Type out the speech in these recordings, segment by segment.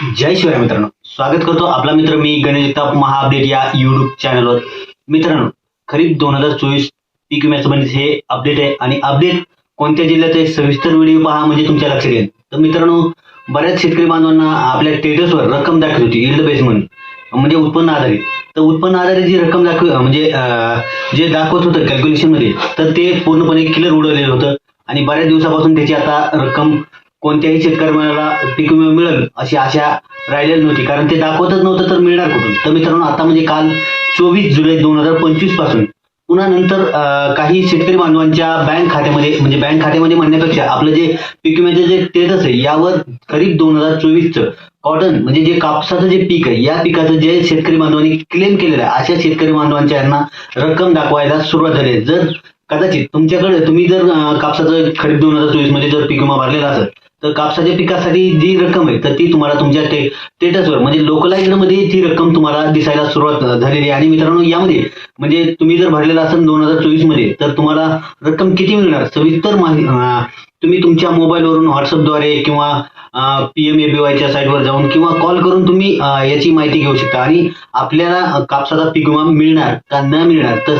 जय शिवाय मित्रांनो. स्वागत करतो आपला मित्र मी गणेश जगताप महा अपडेट या युट्यूब चॅनलवर मित्रांनो खरीप दोन हजार चोवीस पीक विम्यासंबंधित हे अपडेट आहे आणि अपडेट कोणत्या जिल्ह्यात आहे सविस्तर व्हिडिओ पहा म्हणजे तुमच्या लक्षात येईल. तर मित्रांनो बऱ्याच शेतकरी बांधवांना आपल्या स्टेटसवर रक्कम दाखवली होती इल्ड बेस म्हणून. म्हणजे उत्पन्न आधारित. तर उत्पन्न आधारित जी रक्कम दाखव म्हणजे जे दाखवत होतं कॅल्क्युलेशनमध्ये तर ते पूर्णपणे क्लिअर उडवलेलं होतं. आणि बऱ्याच दिवसापासून त्याची आता रक्कम कोणत्याही शेतकऱ्याला पीक विमा मिळेल अशी आशा राहिलेली नव्हती. कारण ते दाखवतच नव्हतं तर मिळणार कुठून? तर मित्रांनो आता म्हणजे काल चोवीस जुलै दोन हजार पंचवीसपासून पुन्हा नंतर काही शेतकरी बांधवांच्या बँक खात्यामध्ये म्हणजे बँक खात्यामध्ये म्हणण्यापेक्षा आपलं जे पीक विम्याचं जे स्टेटस आहे यावर खरीप दोन हजार चोवीसचं कॉटन म्हणजे जे कापसाचं जे पीक आहे या पिकाचं जे शेतकरी बांधवांनी क्लेम केलेलं आहे अशा शेतकरी बांधवांच्या यांना रक्कम दाखवायला सुरुवात झाली आहे. जर कदाचित तुमच्याकडे तुम्ही जर कापसाचं खरीप दोन हजार चोवीसमध्ये जर पीक विमा भरलेला असेल तर कापसाच्या पिकासाठी जी रक्कम आहे तर ती तुम्हाला तुमच्या स्टेटसवर म्हणजे लोकलाईजमध्ये ती रक्कम तुम्हाला दिसायला सुरुवात झालेली आहे. आणि मित्रांनो यामध्ये म्हणजे तुम्ही जर भरलेला असेल दोन हजार चोवीसमध्ये तर तुम्हाला रक्कम किती मिळणार? सविस्तर माहिती तुम्ही तुमच्या मोबाईलवरून व्हॉट्सअपद्वारे किंवा पीएम एबीवायच्या साईटवर जाऊन किंवा कॉल करून तुम्ही याची माहिती घेऊ शकता. आणि आपल्याला कापसाचा पीक विमा मिळणार का न मिळणार तर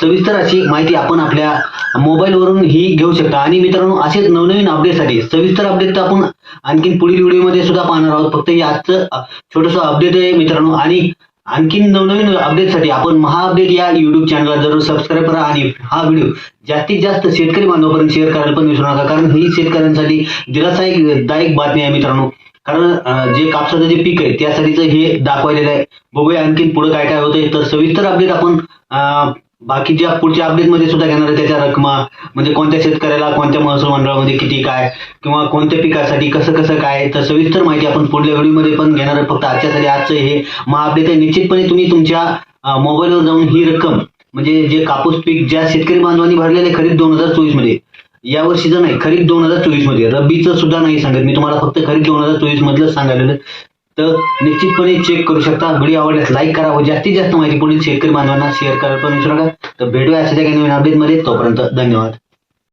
सविस्तर अशी माहिती आपण आपल्या मोबाईलवरून ही घेऊ शकता. आणि मित्रांनो असेच नवनवीन अपडेटसाठी सविस्तर अपडेट तर आपण आणखीन पुढील व्हिडिओमध्ये सुद्धा पाहणार आहोत. फक्त हे आजचं छोटस अपडेट आहे मित्रांनो. आणि आणखीन नवनवीन अपडेटसाठी आपण महा अपडेट या युट्यूब चॅनलला जरूर सबस्क्राईब करा. आणि हा व्हिडिओ जास्तीत जास्त शेतकरी बांधवापर्यंत शेअर करायला पण विसरू नका. कारण ही शेतकऱ्यांसाठी दिलासादायक बातमी आहे मित्रांनो. कारण जे कापसाचं जे पीक आहे त्यासाठीच हे दाखवलेलं आहे. बघूया आणखीन पुढे काय काय होतंय. तर सविस्तर अपडेट आपण बाकीच्या पुढच्या अपडेटमध्ये सुद्धा घेणार आहे त्याच्या रकमा म्हणजे कोणत्या शेतकऱ्याला कोणत्या महसूल मंडळामध्ये किती काय किंवा कोणत्या पिकासाठी कसं कसं काय तर सविस्तर माहिती आपण पुढल्या व्हिडिओमध्ये पण घेणार आहे. फक्त आजच्यासाठी आजचं हे महाअपडेट आहे. निश्चितपणे तुम्ही तुमच्या मोबाईलवर जाऊन ही रक्कम म्हणजे जे कापूस पीक ज्या शेतकरी बांधवांनी भरलेले खरीप दोन हजार चोवीसमध्ये या वर्षीचं नाही खरीप दोन हजार चोवीसमध्ये. रब्बीचं सुद्धा नाही सांगत. मी तुम्हाला फक्त खरीप दोन हजार चोवीस मधलं सांगायला तर निश्चितपणे चेक करू शकता. व्हिडिओ आवडल्यास लाईक करा व जास्तीत जास्त माहिती पुढील शेतकरी बांधवांना शेअर करायला पण विसरू नका. तर भेटूया अशा काही नवीन अपडेटमध्ये तोपर्यंत धन्यवाद.